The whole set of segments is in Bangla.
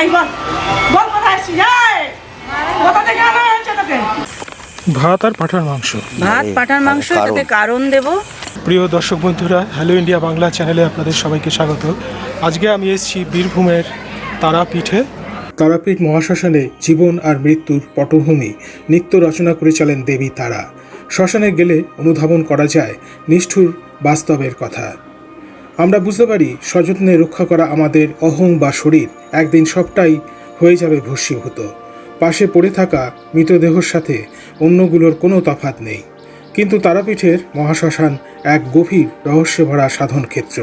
এই বল বল কোথায় আসছিস কোথা থেকে আনা হয়েছে তোকে? ভাত আর পাঠার মাংস। ভাত পাঠার মাংস কারণ- তাতে কারণ দেব। প্রিয় দর্শক বন্ধুরা হ্যালো ইন্ডিয়া বাংলা চ্যানেলে আপনাদের সবাইকে স্বাগত। আজকে আমি এসেছি বীরভূমের তারাপীঠে। তারাপীঠ মহাশ্মশানে জীবন আর মৃত্যুর পটভূমি। নিত্য রচনা করে চলেন দেবী তারা। শ্মশানে গেলে অনুধাবন করা যায় নিষ্ঠুর বাস্তবের কথা। আমরা বুঝতে পারি সযত্নে রক্ষা করা আমাদের অহং বা শরীর একদিন সবটাই হয়ে যাবে ভস্মীভূত। পাশে পড়ে থাকা মৃতদেহর সাথে অন্যগুলোর কোনো তফাত নেই। কিন্তু তারাপীঠের মহাশ্মশান এক গভীর রহস্যে ভরা সাধন ক্ষেত্র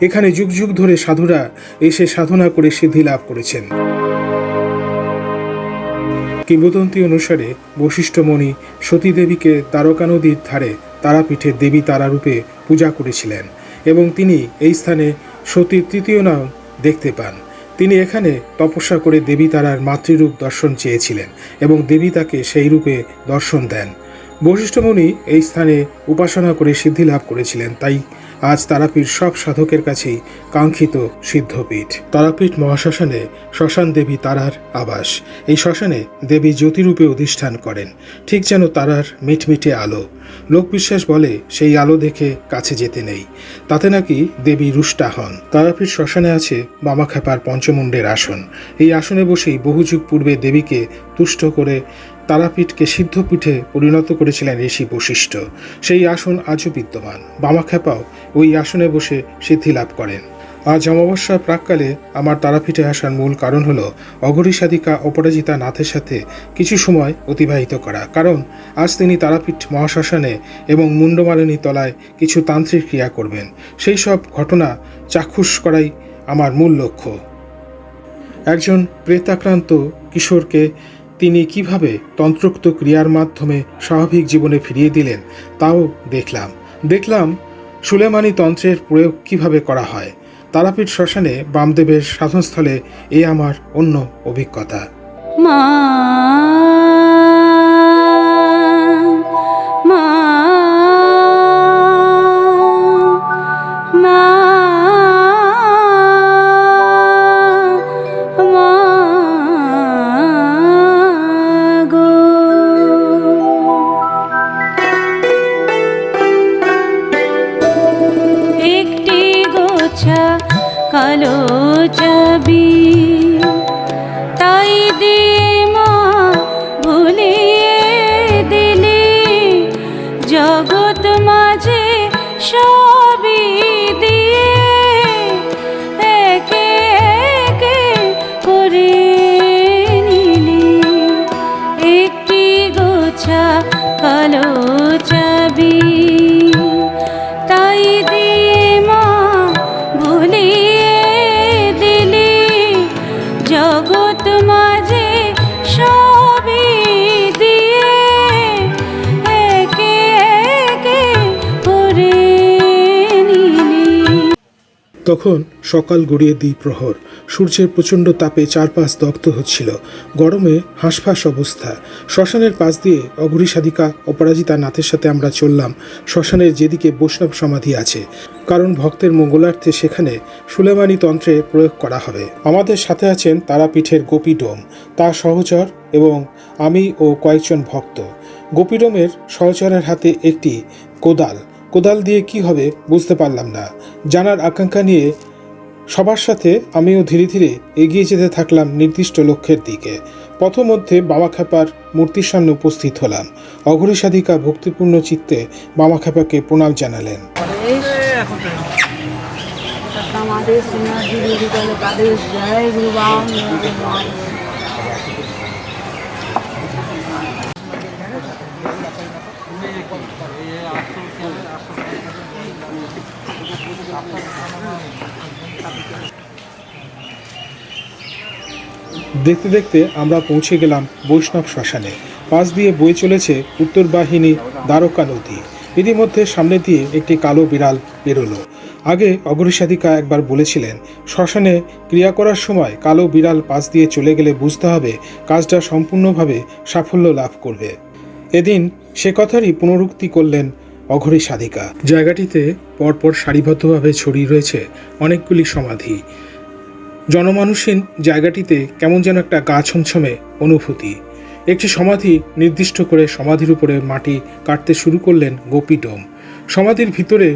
এখানে যুগ যুগ ধরে সাধুরা এসে সাধনা করে সিদ্ধি লাভ করেছেন। কিংবদন্তি অনুসারে বশিষ্ঠমণি সতীদেবীকে তারকা নদীর ধারে তারাপীঠের দেবী তারারূপে পূজা করেছিলেন। এবং তিনি এই স্থানে সতীর তৃতীয় নাম দেখতে পান। তিনি এখানে তপস্যা করে দেবী তারার মাতৃরূপ দর্শন চেয়েছিলেন এবং দেবী তাকে সেই রূপে দর্শন দেন। বশিষ্ঠমণি এই স্থানে উপাসনা করে সিদ্ধি লাভ করেছিলেন, তাই আজ তারাপীঠ সব সাধকের কাছেই কাঙ্ক্ষিত সিদ্ধপীঠ। তারাপীঠ মহাশ্মশানে শ্মশান দেবী তারার আবাস। এই শ্মশানে দেবী জ্যোতিরূপে অধিষ্ঠান করেন। ঠিক যেন তারার মিটমিটে আলো। লোকবিশ্বাস বলে, সেই আলো দেখে কাছে যেতে নেই। তাতে নাকি দেবী রুষ্টা হন। তারাপীঠ শ্মশানে আছে বামাখ্যাপার পঞ্চমুণ্ডের আসন। এই আসনে বসেই বহু যুগ পূর্বে দেবীকে তুষ্ট করে তারাপীঠকে সিদ্ধপীঠে পরিণত করেছিলেন ঋষি বশিষ্ঠ। সেই আসন আজও বিদ্যমান। বামাখ্যাপাও ওই আসনে বসে সিদ্ধি লাভ করেন। আজ অমাবস্যার প্রাককালে আমার তারাপীঠে আসার মূল কারণ হলো অঘরী সাধিকা অপরাজিতা নাথের সাথে কিছু সময় অতিবাহিত করা। কারণ আজ তিনি তারাপীঠ মহাশ্মশানে এবং মুন্ডমালিনী তলায় কিছু তান্ত্রিক ক্রিয়া করবেন। সেই সব ঘটনা চাক্ষুষ করাই আমার মূল লক্ষ্য। একজন প্রেতাক্রান্ত কিশোরকে তিনি কীভাবে তন্ত্রোক্ত ক্রিয়ার মাধ্যমে স্বাভাবিক জীবনে ফিরিয়ে দিলেন, তাও দেখলাম। দেখলাম সুলেমানি তন্ত্রের প্রয়োগ কীভাবে করা হয়। তারাপীঠ শ্মশানে বামদেবের সাধনস্থলে এ আমার অন্য অভিজ্ঞতা। মা সবই তখন সকাল গড়িয়ে দ্বি প্রহর। সূর্যের প্রচণ্ড তাপে চারপাশ দগ্ধ হচ্ছিল। গরমে হাঁসফাঁস অবস্থা। শ্মশানের পাশ দিয়ে অঘরী সাধিকা অপরাজিতা নাথের সাথে আমরা চললাম। শ্মশানের যেদিকে বৈষ্ণব সমাধি আছে। কারণ ভক্তের মঙ্গলার্থে সেখানে সুলেমানি তন্ত্রে প্রয়োগ করা হবে। আমাদের সাথে আছেন তারাপীঠের গোপীডোম। তার সহচর এবং আমি ও কয়েকজন ভক্ত। গোপীডোমের সহচরের হাতে একটি কোদাল। কোদাল দিয়ে কি হবে বুঝতে পারলাম না। জানার আকাঙ্ক্ষা নিয়ে সবার সাথে আমিও ধীরে ধীরে এগিয়ে যেতে থাকলাম নির্দিষ্ট লক্ষ্যের দিকে। পথমধ্যে বাবা খ্যাপার মূর্তির সামনে উপস্থিত হলাম। অঘরী সাধিকা ভক্তিপূর্ণ চিত্তে বাবা খ্যাপাকে প্রণাম জানালেন। আমাদের সিনিয়র দিদি বলে তাদের জয় গুরু বাম দেখতে দেখতে আমরা পৌঁছে গেলাম বৈষ্ণব শ্মশানে। পাশ দিয়ে বয়ে চলেছে উত্তর বাহিনী দ্বারকা নদী। ইতিমধ্যে সামনে দিয়ে একটি কালো বিড়াল বেরোলো। আগে অগ্রসাধিকা একবার বলেছিলেন, শ্মশানে ক্রিয়া করার সময় কালো বিড়াল পাশ দিয়ে চলে গেলে বুঝতে হবে কাজটা সম্পূর্ণভাবে সাফল্য লাভ করবে। এদিন সে কথারই পুনরুক্তি করলেন অঘরী সাধিকা। জায়গাটিতে পরপর সারিবদ্ধভাবে ছড়িয়ে রয়েছে অনেকগুলি সমাধি। জনমানুষহীন জায়গাটিতে কেমন যেন একটা গা ছমছমে অনুভূতি। একটি সমাধি নির্দিষ্ট করে সমাধির উপরে মাটি কাটতে শুরু করলেন গোপী ডোম সমাধির ভিতরে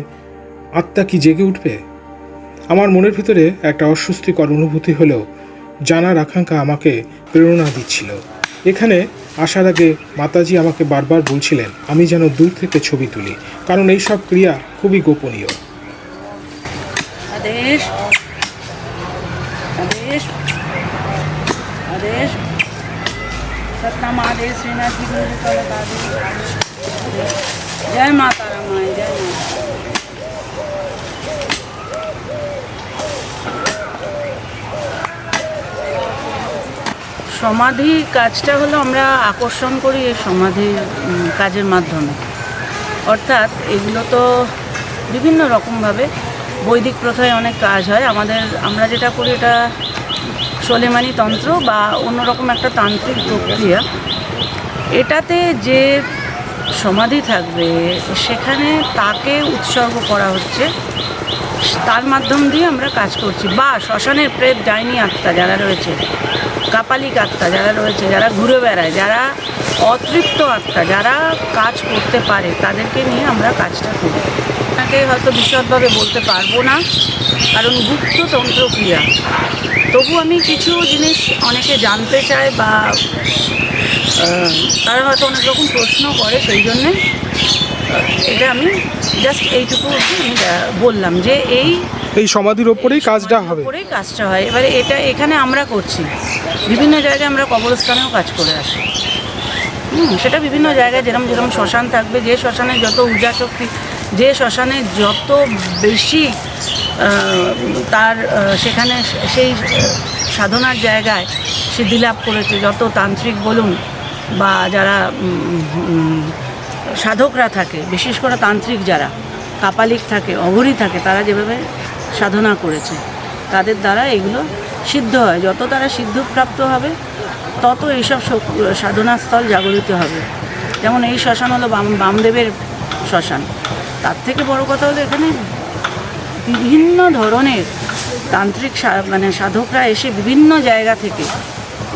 আত্মা কি জেগে উঠবে? আমার মনের ভিতরে একটা অস্বস্তিকর অনুভূতি হলেও জানার আকাঙ্ক্ষা আমাকে প্রেরণা দিচ্ছিল। এখানে আসার আগে মাতাজি আমাকে বারবার বলছিলেন, আমি যেন দূর থেকে ছবি তুলি, কারণ এই সব ক্রিয়া খুবই গোপনীয়। জয় জয় সমাধি কাজটা হলো আমরা আকর্ষণ করি এই সমাধি উম, কাজের মাধ্যমে। অর্থাৎ এগুলো তো বিভিন্ন রকমভাবে। বৈদিক প্রথায় অনেক কাজ হয়। আমাদের আমরা যেটা করি এটা সোলেমানি তন্ত্র বা অন্যরকম একটা তান্ত্রিক প্রক্রিয়া। এটাতে যে সমাধি থাকবে সেখানে তাকে উৎসর্গ করা হচ্ছে। তার মাধ্যম দিয়ে আমরা কাজ করছি। বা শ্মশানের প্রেত ডাইনি আত্মা যারা রয়েছে, কাপালিক আত্মা যারা রয়েছে, যারা ঘুরে বেড়ায়, যারা অতৃপ্ত আত্মা, যারা কাজ করতে পারে, তাদেরকে নিয়ে আমরা কাজটা করি। তাকে হয়তো বিশদভাবে বলতে পারব না, কারণ গুপ্ত তন্ত্রক্রিয়া। তবু আমি কিছু জিনিস অনেকে জানতে চায় বা তারা হয়তো অনেক রকম প্রশ্ন করে, সেই জন্যে এটা আমি জাস্ট এইটুকু আমি বললাম যে এই এই সমাধির ওপরেই কাজটা হবে। করেই কাজটা হয়। এবারে এটা এখানে আমরা করছি। বিভিন্ন জায়গায় আমরা কবরস্থানেও কাজ করে আসি। হুম সেটা বিভিন্ন জায়গায় যেরকম যেরকম শ্মশান থাকবে যে শ্মশানে যত ঊর্জা শক্তি যে শ্মশানে যত বেশি তার সেখানে সেই সাধনার জায়গায় সিদ্ধি লাভ করেছে যত তান্ত্রিক বলুন বা যারা সাধকরা থাকে, বিশেষ করে তান্ত্রিক যারা, কাপালিক থাকে, অঘরী থাকে, তারা যেভাবে সাধনা করেছে, তাদের দ্বারা এগুলো সিদ্ধ হয়। যত তারা সিদ্ধপ্রাপ্ত হবে, তত এইসব সাধনাস্থল জাগরিত হবে। যেমন এই শ্মশান হলো বাম বামদেবের শ্মশান। তার থেকে বড় কথা হলো এখানে বিভিন্ন ধরনের তান্ত্রিক মানে সাধকরা এসে বিভিন্ন জায়গা থেকে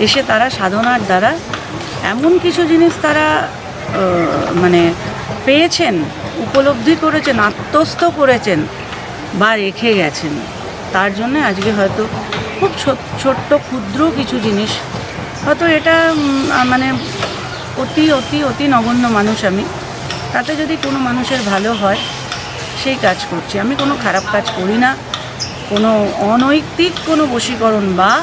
এসে তারা সাধনার দ্বারা এমন কিছু জিনিস তারা মানে পেয়েছেন, উপলব্ধি করেছেন, আত্মস্থ করেছেন বা রেখে গেছেন। তার জন্য আজকে হয়তো খুব ছোট- ছোট্ট, ক্ষুদ্র কিছু জিনিস। হয়তো এটা মানে অতি অতি অতি নগণ্য মানুষ আমি। তাতে যদি কোনো মানুষের ভালো হয়, সেই কাজ করছি। আমি কোনো খারাপ কাজ করি না। কোনো অনৈতিক কোনো বশীকরণ বা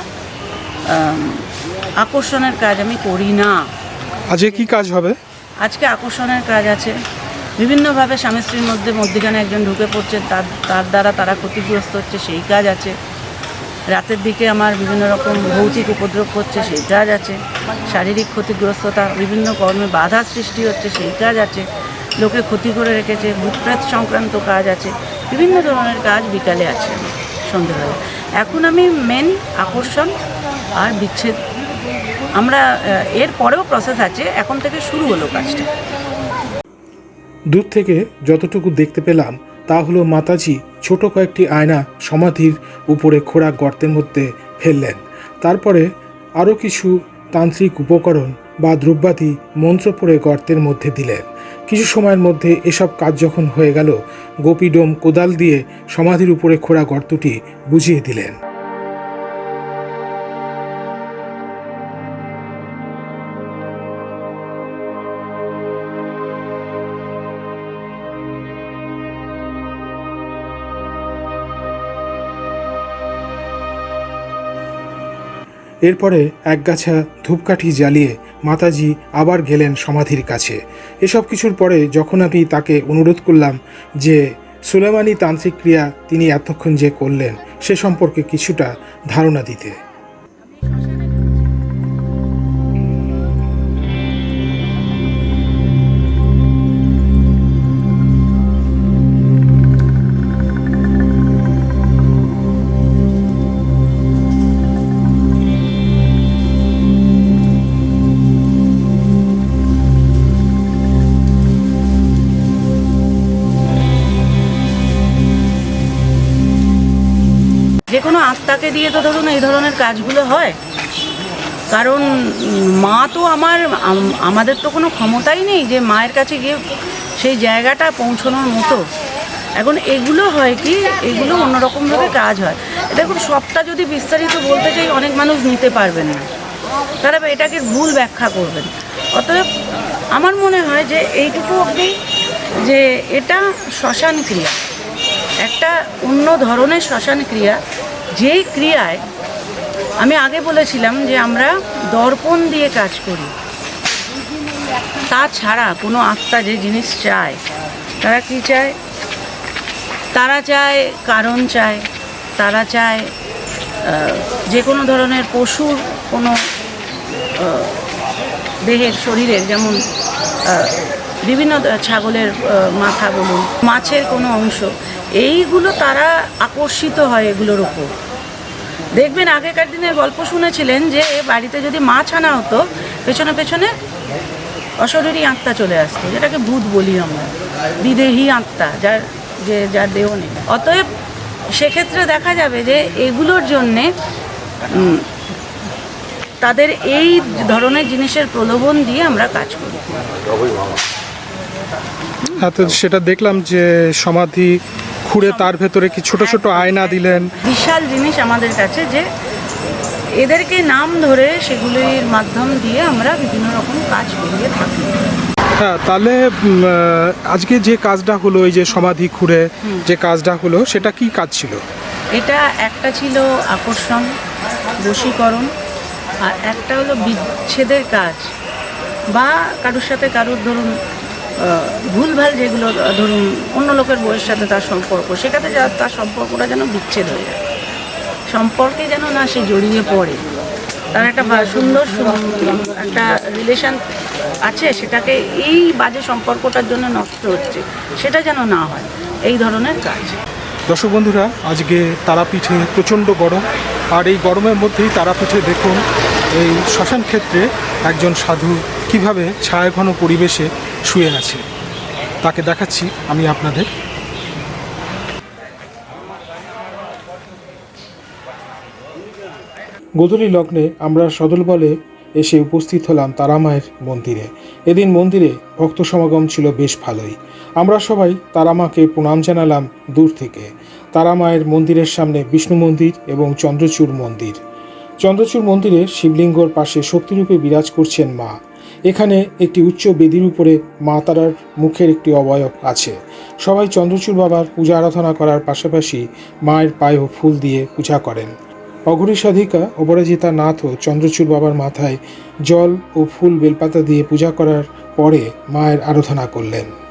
আকর্ষণের কাজ আমি করি না। আজকে কি কাজ হবে? আজকে আকর্ষণের কাজ আছে। বিভিন্নভাবে স্বামী স্ত্রীর মধ্যে মধ্যিখানে একজন ঢুকে পড়ছে, তার তার দ্বারা তারা ক্ষতিগ্রস্ত হচ্ছে, সেই কাজ আছে। রাতের দিকে আমার বিভিন্ন রকম ভৌতিক উপদ্রব হচ্ছে, সেই কাজ আছে। শারীরিক ক্ষতিগ্রস্ততা, বিভিন্ন কর্মে বাধা সৃষ্টি হচ্ছে, সেই কাজ আছে। লোকে ক্ষতি করে রেখেছে, ভূতপ্রেত সংক্রান্ত কাজ আছে, বিভিন্ন ধরনের কাজ বিকালে আছে সন্ধ্যেবেলা। এখন আমি মেন আকর্ষণ আর বিচ্ছেদ আমরা এর পরেও প্রসেস আছে, এখন থেকে শুরু হলো কাজটা। দূর থেকে যতটুকু দেখতে পেলাম, তা হলো মাতাজি ছোট কয়েকটি আয়না সমাধির উপরে খোঁড়া গর্তের মধ্যে ফেললেন। তারপরে আরও কিছু তান্ত্রিক উপকরণ বা দ্রব্যাদি মন্ত্র পড়ে গর্তের মধ্যে দিলেন। কিছু সময়ের মধ্যে এসব কাজ যখন হয়ে গেল, গোপীডোম কোদাল দিয়ে সমাধির উপরে খোঁড়া গর্তটি বুঝিয়ে দিলেন। এরপরে একগাছা ধূপকাঠি জ্বালিয়ে মাতাজি আবার গেলেন সমাধির কাছে। এসব কিছুর পরে যখন আমি তাকে অনুরোধ করলাম যে, সুলেমানি তান্ত্রিক ক্রিয়া তিনি এতক্ষণ যে করলেন, সে সম্পর্কে কিছুটা ধারণা দিতে। কোনো আত্মাকে দিয়ে তো ধরুন এই ধরনের কাজগুলো হয়? কারণ মা তো আমার আমাদের তো কোনো ক্ষমতাই নেই যে মায়ের কাছে গিয়ে সেই জায়গাটা পৌঁছানোর মতো। এখন এগুলো হয় কি, এগুলো অন্যরকমভাবে কাজ হয়। এটা দেখুন, সবটা যদি বিস্তারিত বলতে চাই, অনেক মানুষ নিতে পারবেন না। তারা এটাকে ভুল ব্যাখ্যা করবেন। অতএব আমার মনে হয় যে এইটুকু অবধি যে এটা শ্মশান ক্রিয়া। একটা অন্য ধরনের শ্মশান ক্রিয়া যেই ক্রিয়ায় আমি আগে বলেছিলাম যে আমরা দর্পণ দিয়ে কাজ করি, তাছাড়া কোনো আত্মা যে জিনিস চায়, তারা কি চায়? তারা চায় কারণ চায়, তারা চায় যে কোনো ধরনের পশুর কোনো দেহের শরীরের যেমন বিভিন্ন ছাগলের মাথা বলুন, মাছের কোনো অংশ এইগুলো তারা আকর্ষিত হয় এগুলোর ওপর দেখবেন আগেকার দিনের গল্প শুনেছিলেন যে বাড়িতে যদি মাছ আনা হতো পেছনে পেছনে অশরীরী আত্মা চলে আসতো যেটাকে ভূত বলি আমরা। বিদেহী আত্মা যার যে যার দেহ নেই। অতএব সেক্ষেত্রে দেখা যাবে যে এগুলোর জন্যে তাদের এই ধরনের জিনিসের প্রলোভন দিয়ে আমরা কাজ করি। হ্যাঁ তো সেটা দেখলাম যে সমাধি খুঁড়ে তার ভেতরে কি ছোট ছোট আয়না দিলেন? বিশাল জিনিস আমাদের কাছে যে এদেরকে নাম ধরে সেগুলির মাধ্যম দিয়ে আমরা বিভিন্ন রকম কাজ করিয়ে থাকি। হ্যাঁ তাহলে আজকে যে কাজটা হলো এই যে সমাধি খুঁড়ে যে কাজটা হলো সেটা কি কাজ ছিল? এটা একটা ছিল আকর্ষণ বশীকরণ আর একটা হলো বিচ্ছেদের কাজ। বা কারোর সাথে কারোর ধরুন ভুলভাল যেগুলো, ধরুন, অন্য লোকের বইয়ের সাথে তার সম্পর্ক, সেটাতে যা, তার সম্পর্কটা যেন বিচ্ছেদ হয়ে যায়। সম্পর্কে যেন না সে জড়িয়ে পড়ে। তার একটা সুন্দর একটা রিলেশন আছে, সেটাকে এই বাজে সম্পর্কটার জন্য নষ্ট হচ্ছে, সেটা যেন না হয়, এই ধরনের কাজ। দর্শক বন্ধুরা, আজকে তারাপীঠে প্রচণ্ড গরম, আর এই গরমের মধ্যেই তারাপীঠে দেখুন, এই শ্মশান ক্ষেত্রে একজন সাধু কীভাবে ছায়াঘন পরিবেশে শুয়ে আছে, তাকে দেখাচ্ছি আমি আপনাদের। গোধূলি লগ্নে আমরা সদল বলে এসে উপস্থিত হলাম তারামায়ের মন্দিরে। এদিন মন্দিরে ভক্ত সমাগম ছিল বেশ ভালোই। আমরা সবাই তারামাকে প্রণাম জানালাম দূর থেকে। তারামায়ের মন্দিরের সামনে বিষ্ণু মন্দির এবং চন্দ্রচূড় মন্দির। চন্দ্রচূড় মন্দিরে শিবলিঙ্গর পাশে শক্তিরূপে বিরাজ করছেন মা। এখানে একটি উচ্চ বেদির উপরে মা তারার মুখের একটি অবয়ব আছে। সবাই চন্দ্রচূড় বাবার পূজা আরাধনা করার পাশাপাশি মায়ের পায়েও ফুল দিয়ে পূজা করেন। অঘরী সাধিকা অপরাজিতা নাথও চন্দ্রচূড় বাবার মাথায় জল ও ফুল বেলপাতা দিয়ে পূজা করার পরে মায়ের আরাধনা করলেন।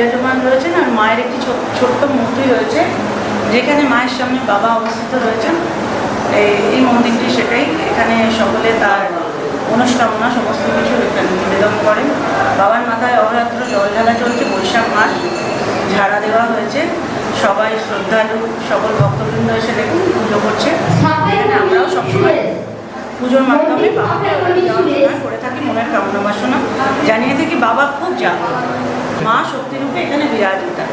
বিরাজমান রয়েছেন আর মায়ের একটি ছোট্ট মূর্তি রয়েছে যেখানে মায়ের সামনে বাবা অবস্থিত রয়েছেন। এই- মন্দিরটি সেটাই। এখানে সকলে তার মনস্কামনা সমস্ত কিছু এখানে নিবেদন করেন। বাবার মাথায় অহরাত্র জল ঢালা চলছে বৈশাখ মাস ঝাড়া দেওয়া হয়েছে। সবাই শ্রদ্ধালু সকল ভক্তবৃন্দ এসে দেখুন পুজো করছে। এখানে আমরাও সবসময় পুজোর মাধ্যমে বাবাকে করে থাকি মনের কামনা বাসনা। জানিয়ে থাকি বাবা খুব জাগ্রত। মা শক্তিরূপে এখানে বিরাজিতা।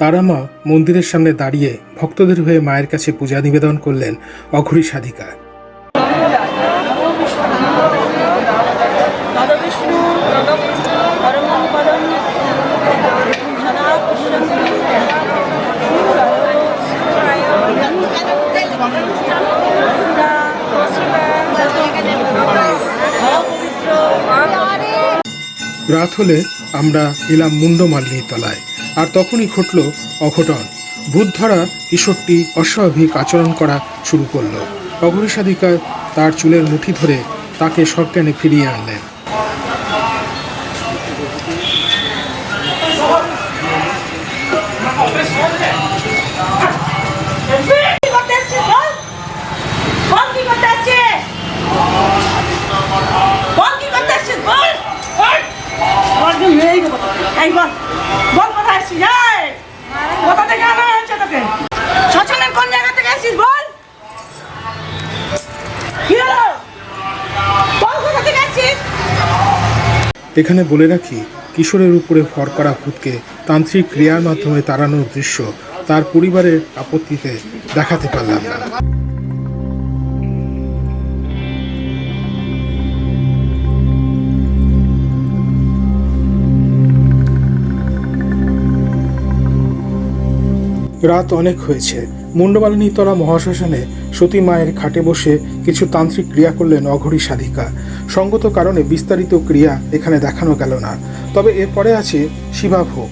তারামা মন্দিরের সামনে দাঁড়িয়ে ভক্তদের হয়ে মায়ের কাছে পূজা নিবেদন করলেন অঘরী সাধিকা রাত হলে আমরা এলাম মুন্ডমালিনী তলায়। আর তখনই ঘটল অঘটন। ভূত ধরা কিশোরটি অস্বাভাবিক আচরণ করা শুরু করল। অগ্রসাধিকার তার চুলের মুঠি ধরে তাকে সজ্ঞানে ফিরিয়ে আনলেন। এখানে বলে রাখি, কিশোরের উপরে ভর করা ভূতকে তান্ত্রিক ক্রিয়ার মাধ্যমে তাড়ানোর দৃশ্য তার পরিবারের আপত্তিতে দেখাতে পারলাম না। রাত অনেক হয়েছে। মুন্ডমালিনীতলা মহাশ্মশানে সতী মায়ের খাটে বসে কিছু তান্ত্রিক ক্রিয়া করলেন অঘরী সাধিকা। সঙ্গত কারণে বিস্তারিত ক্রিয়া এখানে দেখানো গেল না। তবে এরপরে আছে শিবাভোগ।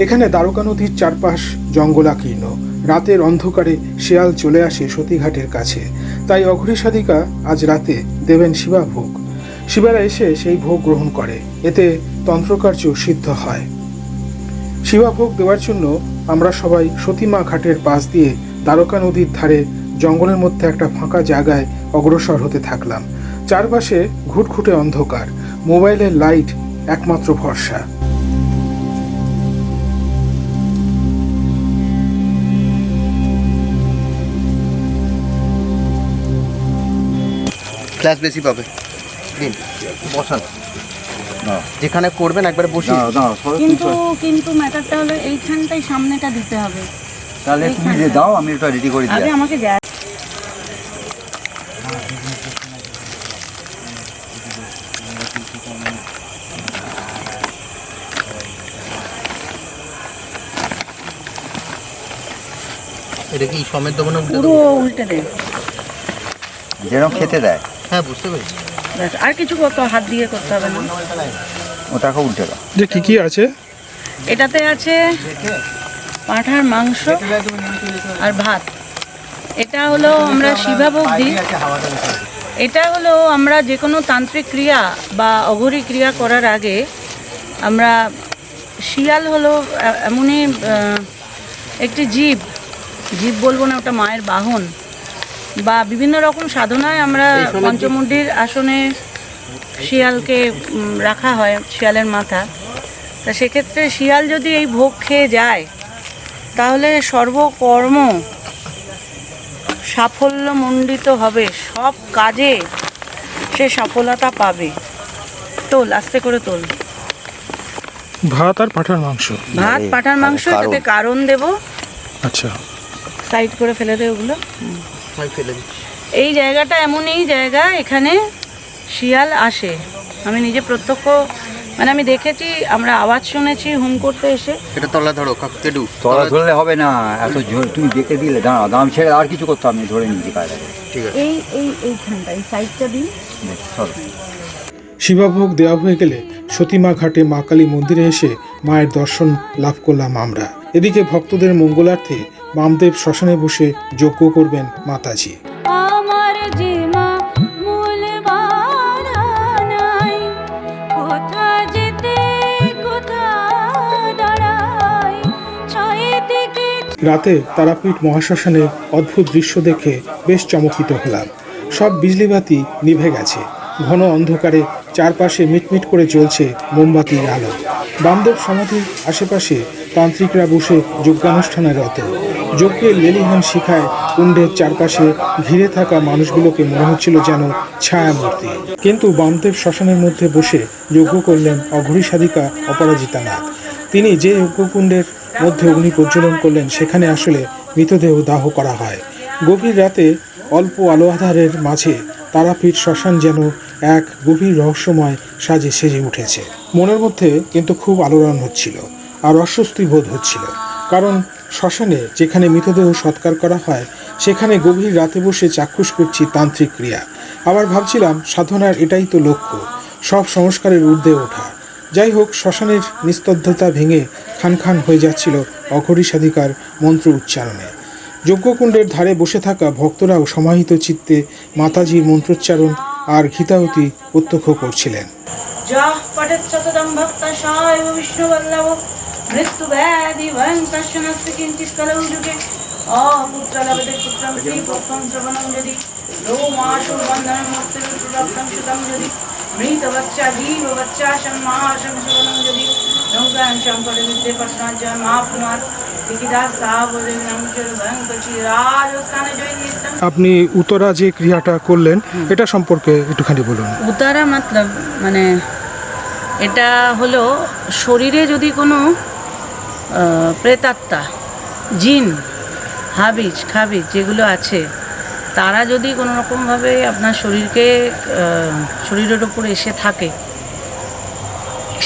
এখানে দ্বারকা নদীর চারপাশ জঙ্গলাকীর্ণ। রাতের অন্ধকারে শেয়াল চলে আসে সতীঘাটের কাছে। তাই অঘরী সাধিকা আজ রাতে দেবেন শিবাভোগ। শিবারা এসে সেই ভোগ গ্রহণ করে। এতে তন্ত্রকার্য সিদ্ধ হয়। শিবাভোগ দেওয়ার জন্য আমরা সবাই সতীমা ঘাটের পাশ দিয়ে দ্বারকা নদীর ধারে জঙ্গলের মধ্যে একটা ফাঁকা জায়গায় অগ্রসর হতে থাকলাম। চারপাশে ঘুটঘুটে অন্ধকার, মোবাইলের লাইট একমাত্র ভরসা। ফ্ল্যাশ বেশি পাবে। বসান। যেখানে করবেন একবারে বসি কিন্তু। কিন্তু ম্যাটারটা হলো এইখানটাই সামনেটা দিতে হবে। তাহলে তুমি যে দাও আমি ওটা রেডি করে দিই আগে আমাকে যা এটা কি সমেত দেবো না উল্টে পুরো উল্টে দে যেরকম খেতে দেয়। হ্যাঁ বুঝতে পেরেছি। ব্যাস, আর কিছু করতে হাত দিয়ে করতে হবে না। ওটাকে উল্টে দাও। যে কি কি আছে? এটাতে আছে পাঁঠার মাংস আর ভাত। এটা হলো আমরা শিবাভোগ দিই। এটা হলো আমরা যে কোনো তান্ত্রিক ক্রিয়া বা অঘরী ক্রিয়া করার আগে আমরা শিয়াল হলো এমনই একটি জীব। জীব বলব না ওটা মায়ের বাহন। বা বিভিন্ন রকম সাধনায় আমরা পঞ্চমুণ্ডির আসনে শিয়ালকে রাখা হয় শিয়ালের মাথা। তা সেক্ষেত্রে শিয়াল যদি এই ভোগ খেয়ে যায় তাহলে সর্বকর্ম সাফল্যমণ্ডিত হবে। সব কাজে সে সফলতা পাবে। তোল আস্তে করে তোল। ভাত আর পাঠার মাংস? ভাত পাঠার মাংস কারণ। এটাতে কারণ। দেব। আচ্ছা। সাইড করে ফেলে দে ওগুলো। ফেলে এই জায়গাটা এমনই জায়গা এখানে শিয়াল আসে। আমি নিজে প্রত্যক্ষ মানে আমি দেখেছি আমরা আওয়াজ শুনেছি হুম করতে এসে। এটা তলা ধরো কেডু। তলা ধরলে হবে না এত তুমি দেখে দিলে দাঁড়াও দাম ছেড়ে আর কিছু করতে আমি ধরে ঠিক আছে। এই এই এইখানটা এই সাইডটা দিন। চলো। শিবাভোগ দেওয়া হয়ে গেলে সতীমা ঘাটে মা কালী মন্দিরে এসে মায়ের দর্শন লাভ করলাম আমরা। এদিকে ভক্তদের মঙ্গলার্থে বামদেব শ্মশানে বসে যজ্ঞ করবেন মাতাজি। রাতে তারাপীঠ মহাশ্মশানের অদ্ভুত দৃশ্য দেখে বেশ চমকিত হলাম। সব বিজলিবাতি নিভে গেছে। ঘন অন্ধকারে চারপাশে মিটমিট করে চলছে মোমবাতির আলো। বামদেব সমাধির আশেপাশে তান্ত্রিকরা বসে যজ্ঞানুষ্ঠানে রত। যজ্ঞের লেলিহান শিখায় কুণ্ডের চারপাশে ঘিরে থাকা মানুষগুলোকে মনে হচ্ছিল যেন ছায়ামূর্তি। কিন্তু বামদেব শ্মশানের মধ্যে বসে যজ্ঞ করলেন অঘরী সাধিকা অপরাজিতা নাথ। তিনি যে যজ্ঞকুণ্ডের মধ্যে অগ্নি প্রজ্বলন করলেন, সেখানে আসলে মৃতদেহ দাহ করা হয়। গভীর রাতে অল্প আলো আধারের মাঝে তারাপীঠ শ্মশান যেন এক গভীর রহস্যময় সাজে সেজে উঠেছে। মনের মধ্যে কিন্তু খুব আলোড়ন হচ্ছিল আর অস্বস্তি বোধ হচ্ছিল। কারণ শ্মশানে যেখানে মৃতদেহ সৎকার করা হয়, সেখানে গভীর রাতে বসে চাক্ষুষ করছি তান্ত্রিক ক্রিয়া। আবার ভাবছিলাম সাধনার এটাই তো লক্ষ্য, সব সংস্কারের ঊর্ধ্বে ওঠা। যাই হোক, শ্মশানের নিস্তব্ধতা ভেঙে খান খান হয়ে যাচ্ছিল অঘরী সাধিকার মন্ত্র উচ্চারণে। যজ্ঞকুণ্ডের ধারে বসে থাকা ভক্তরাও সমাহিত চিত্তে মাতাজির মন্ত্রোচ্চারণ আর ঘিতাহুতি প্রত্যক্ষ করছিলেন। যাহ আপনি উত্তরা যে ক্রিয়াটা করলেন এটা সম্পর্কে একটুখানি বলুন। উতারা মতলব মানে এটা হলো শরীরে যদি কোনো প্রেতাত্মা জিন হাবিজ খাবিজ যেগুলো আছে তারা যদি কোনো রকমভাবে আপনার শরীরকে শরীরের ওপর এসে থাকে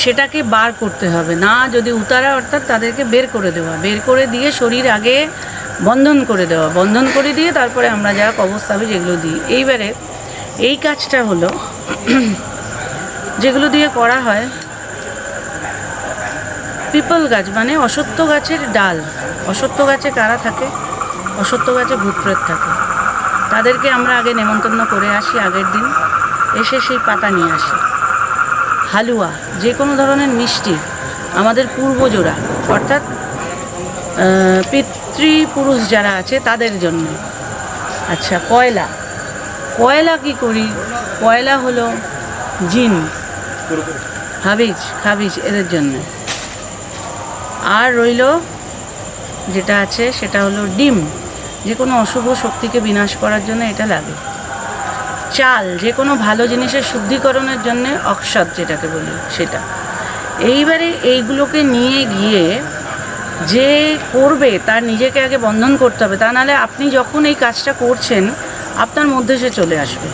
সেটাকে বার করতে হবে। না যদি উতারা অর্থাৎ তাদেরকে বের করে দেওয়া। বের করে দিয়ে শরীর আগে বন্ধন করে দেওয়া। বন্ধন করে দিয়ে তারপরে আমরা যা কবস্থাবে যেগুলো দিই এইবারে এই কাজটা হলো, যেগুলো দিয়ে করা হয়, পিপল গাছ মানে অসত্য গাছের ডাল। অসত্য গাছে কারা থাকে? অসত্য গাছে ভূতপ্রেত থাকে। তাদেরকে আমরা আগে নেমন্তন্ন করে আসি আগের দিন। এসে সেই পাতা নিয়ে আসি। হালুয়া, যে কোনো ধরনের মিষ্টি আমাদের পূর্বজোড়া অর্থাৎ পিতৃপুরুষ যারা আছে তাদের জন্য। আচ্ছা কয়লা। কয়লা কি করি? কয়লা হলো জিন। হাবিজ, খাবিজ, এদের জন্য। আর রইল যেটা আছে সেটা হলো ডিম। যে কোনো অশুভ শক্তিকে বিনাশ করার জন্য এটা লাগে। চাল, যে কোনো ভালো জিনিসের শুদ্ধিকরণের জন্য অক্ষত যেটাকে বলি সেটা। এইবারে এইগুলোকে নিয়ে গিয়ে যে করবে তার নিজেকে আগে বন্ধন করতে হবে, তা নাহলে আপনি যখন এই কাজটা করছেন, আপনার মধ্যে সে চলে আসবে।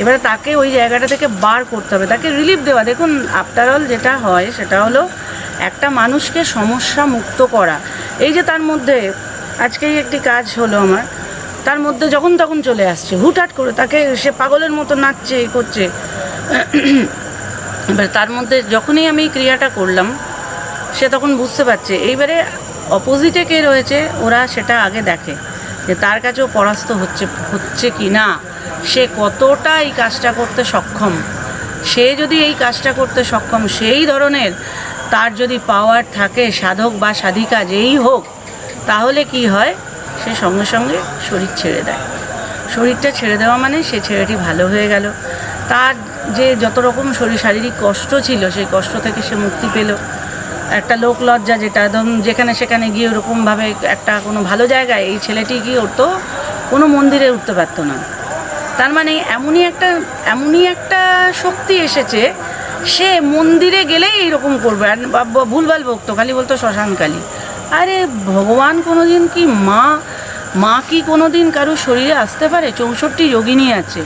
এবারে তাকে ওই জায়গাটা থেকে বার করতে হবে, তাকে রিলিফ দেওয়া। দেখুন আফটার অল যেটা হয় সেটা হলো একটা মানুষকে সমস্যা মুক্ত করা। এই যে তার মধ্যে আজকেই একটি কাজ হলো আমার। তার মধ্যে যখন তখন চলে আসছে। হুটহাট করে তাকে সে পাগলের মতো নাচছে, এ করছে। এবার তার মধ্যে যখনই আমি ক্রিয়াটা করলাম, সে তখন বুঝতে পারছে। এইবারে অপোজিটে কে রয়েছে, ওরা সেটা আগে দেখে যে তার কাছেও পরাস্ত হচ্ছে হচ্ছে কি না। সে কতটা এই কাজটা করতে সক্ষম? সে যদি এই কাজটা করতে সক্ষম, সেই ধরনের তার যদি পাওয়ার থাকে, সাধক বা সাধিকা যেই হোক, তাহলে কি হয়? সে সঙ্গে সঙ্গে শরীর ছেড়ে দেয়। শরীরটা ছেড়ে দেওয়া মানে সে ছেলেটি ভালো হয়ে গেল। তার যে যত রকম শরীর শারীরিক কষ্ট ছিল, সেই কষ্ট থেকে সে মুক্তি পেল। একটা লোক লজ্জা যেটা একদম যেখানে সেখানে গিয়ে ওরকমভাবে একটা কোনো ভালো জায়গায় এই ছেলেটি গিয়ে উঠতো কোনো মন্দিরে উঠতে পারতো না। তার মানে এমনই একটা এমনই একটা শক্তি এসেছে, সে মন্দিরে গেলেই এইরকম করবে। আর ভুলভাল বকতো খালি বলতো শ্মশানকালী। আরে ভগবান কোনোদিন কি মা মা কি কোনোদিন কারও শরীরে আসতে পারে? চৌষট্টি যোগিনী আছে।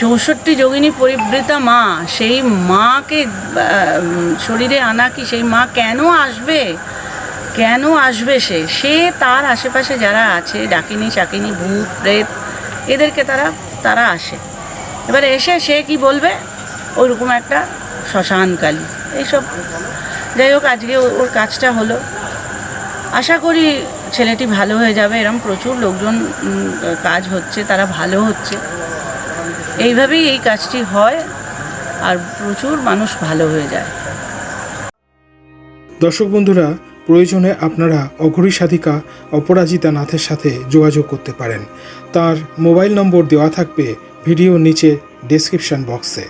চৌষট্টি যোগিনী পরিবৃতা মা, সেই মাকে শরীরে আনা কি, সেই মা কেন আসবে? কেন আসবে সে? সে তার আশেপাশে যারা আছে, ডাকিনি, চাকিনি, ভূত, প্রেত, এদেরকে তারা তারা আসে। এবারে এসে সে কি বলবে? ওইরকম একটা শ্মশানকালী। এইসব যাই হোক, আজকে ওর কাজটা হলো। আশা করি ছেলেটি ভালো হয়ে যাবে এরকম প্রচুর লোকজন কাজ হচ্ছে, তারা ভালো হচ্ছে। এইভাবেই এই কাজটি হয়, আর প্রচুর মানুষ ভালো হয়ে যায়। দর্শক বন্ধুরা, প্রয়োজনে আপনারা অঘরী সাধিকা অপরাজিতা নাথের সাথে যোগাযোগ করতে পারেন। তার মোবাইল নম্বর দেওয়া থাকবে ভিডিওর নিচে ডেসক্রিপশন বক্সে